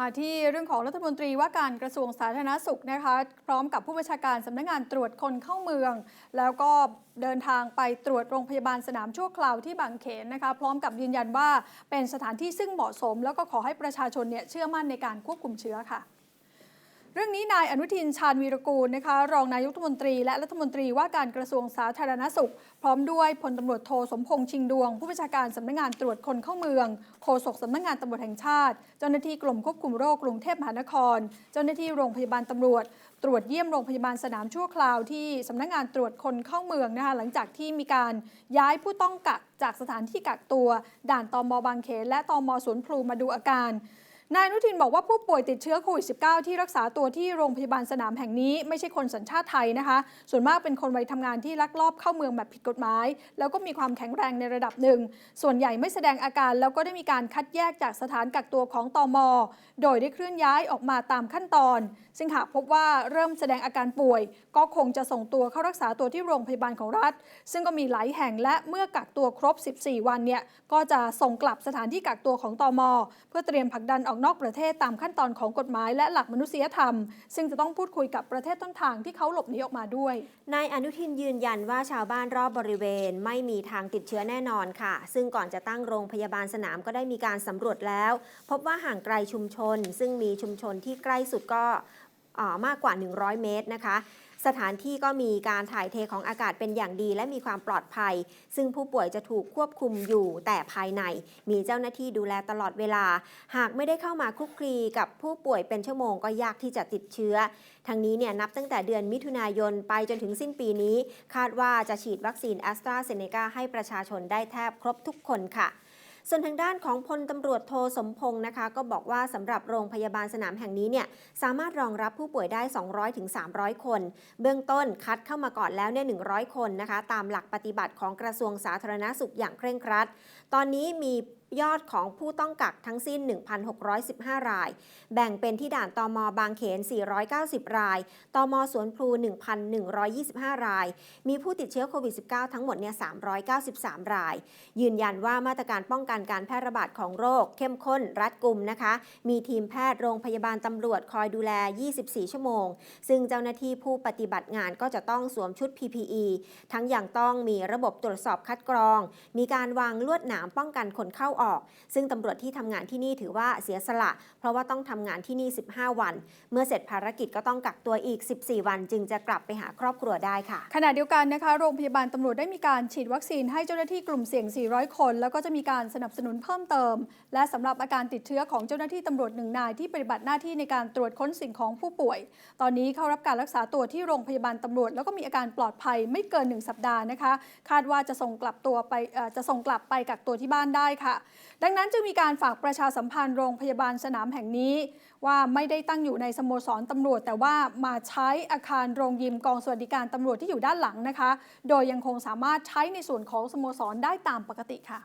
มาที่เรื่องของรัฐมนตรีว่าการกระทรวงสาธารณสุขนะคะ พร้อมกับผู้บัญชาการสำนักงานตรวจคนเข้าเมือง แล้วก็เดินทางไปตรวจโรงพยาบาลสนามชั่วคราวที่บางเขนนะคะ พร้อมกับยืนยันว่าเป็นสถานที่ซึ่งเหมาะสม แล้วก็ขอให้ประชาชนเนี่ยเชื่อมั่นในการควบคุมเชื้อค่ะ เรื่องนี้นายอนุทินชาญวีรกูลนะคะ รองนายกรัฐมนตรี และรัฐมนตรีว่าการกระทรวงสาธารณสุข พร้อมด้วยพลตำรวจโทสมพงษ์ชิงดวง ผู้บัญชาการสำนักงานตรวจคนเข้าเมือง โฆษกสำนักงานตำรวจแห่งชาติ เจ้าหน้าที่กรมควบคุมโรคกรุงเทพมหานคร เจ้าหน้าที่โรงพยาบาลตำรวจ ตรวจเยี่ยมโรงพยาบาลสนามชั่วคราวที่สำนักงานตรวจคนเข้าเมืองนะคะหลังจากที่มีการย้ายผู้ต้องกักจากสถานที่กักตัว ด่านตมบางเขนและตมสวนพลูมาดูอาการ นายอนุทินบอกว่าผู้ป่วยติดเชื้อโควิด -19 ที่รักษาตัวที่โรงพยาบาลสนามแห่งนี้ไม่ใช่คนสัญชาติไทยนะคะ ส่วนมากเป็นคนวัยทำงานที่ลักลอบเข้าเมืองแบบผิดกฎหมาย แล้วก็มีความแข็งแรงในระดับหนึ่ง ส่วนใหญ่ไม่แสดงอาการแล้วก็ได้มีการคัดแยกจากสถานกักตัวของตอมโดยได้เคลื่อนย้ายออกมาตามขั้นตอน ซึ่งหากพบว่าเริ่มแสดงอาการป่วย ก็คงจะส่งตัวเข้ารักษาตัวที่โรงพยาบาลของรัฐ ซึ่งก็มีหลายแห่งและเมื่อกักตัวครบ 14 วันเนี่ยก็จะส่งกลับสถานที่กักตัวของตอมเพื่อเตรียมผลักดันออกนอกประเทศตามขั้นตอนของกฎหมายและหลักมนุษยธรรม ซึ่งจะต้องพูดคุยกับประเทศต้นทางที่เขาหลบหนีออกมาด้วย นายอนุทินยืนยันว่าชาวบ้านรอบบริเวณ ไม่มีทางติดเชื้อแน่นอนค่ะ ซึ่งก่อนจะตั้งโรงพยาบาลสนามก็ได้มีการสำรวจแล้ว พบว่าห่างไกลชุมชน ซึ่งมีชุมชนที่ใกล้สุดก็ มากกว่า 100 เมตรนะคะ สถานที่ก็มีการถ่ายเทของอากาศเป็นอย่างดี และมีความปลอดภัย ซึ่งผู้ป่วยจะถูกควบคุมอยู่แต่ภายใน มีเจ้าหน้าที่ดูแลตลอดเวลา หากไม่ได้เข้ามาคุกคลีกับผู้ป่วยเป็นชั่วโมงก็ยากที่จะติดเชื้อทางนี้เนี่ยนับตั้งแต่เดือนมิถุนายนไปจนถึงสิ้นปีนี้ คาดว่าจะฉีดวัคซีนแอสตราเซเนกาให้ประชาชนได้แทบครบทุกคนค่ะ ส่วนทางด้านของพลตำรวจโทสมพงศ์นะคะ ก็บอกว่าสำหรับโรงพยาบาลสนามแห่งนี้เนี่ยสามารถรองรับผู้ป่วยได้ 200-300ถึง300คน เบื้องต้นคัดเข้ามาก่อนแล้วเนี่ย100 คนนะคะ ตามหลักปฏิบัติของกระทรวงสาธารณสุขอย่างเคร่งครัด ตอนนี้มียอดของผู้ต้องกักทั้งสิ้น 1,615 ราย แบ่งเป็นที่ด่านตมบางเขน 490 ราย ตมสวนพลู 1,125 ราย มีผู้ติดเชื้อโควิด -19 ทั้งหมดเนี่ย 393 ราย ยืนยันว่ามาตรการป้องกันการแพร่ระบาดของโรค เข้มข้นรัดกุมนะคะ มีทีมแพทย์โรงพยาบาลตำรวจคอยดูแล 24 ชั่วโมง ซึ่งเจ้าหน้าที่ผู้ปฏิบัติงานก็จะต้องสวมชุด PPE ทั้งอย่างต้องมีระบบตรวจสอบคัดกรอง มีการวางลวดหนามป้องกันคนเข้าออก ซึ่งตำรวจที่ทำงานที่นี่ถือว่าเสียสละ เพราะว่าต้องทำงานที่นี่ 15 วัน เมื่อเสร็จภารกิจก็ต้องกักตัวอีก 14 วันจึงจะกลับไปหาครอบครัวได้ค่ะ ขณะเดียวกันนะคะ โรงพยาบาลตำรวจได้มีการฉีดวัคซีนให้เจ้าหน้าที่กลุ่มเสี่ยง 400 คน แล้วก็จะมีการสนับสนุนเพิ่มเติม และสำหรับอาการติดเชื้อของเจ้าหน้าที่ตำรวจหนึ่งนายที่ปฏิบัติหน้าที่ในการตรวจค้นสิ่งของผู้ป่วย ตอนนี้เข้ารับการรักษาตัวที่โรงพยาบาลตำรวจ แล้วก็มีอาการปลอดภัยไม่เกิน 1 สัปดาห์นะคะ คาดว่าจะส่งกลับตัวไปจะส่งกลับไปกักตัวที่บ้านได้ค่ะดังนั้นจึงมีการฝากประชาสัมพันธ์โรงพยาบาลสนามแห่งนี้ ว่าไม่ได้ตั้งอยู่ในสโมสรตำรวจ แต่ว่ามาใช้อาคารโรงยิมกองสวัสดิการตำรวจที่อยู่ด้านหลังนะคะ โดยยังคงสามารถใช้ในส่วนของสโมสรได้ตามปกติค่ะ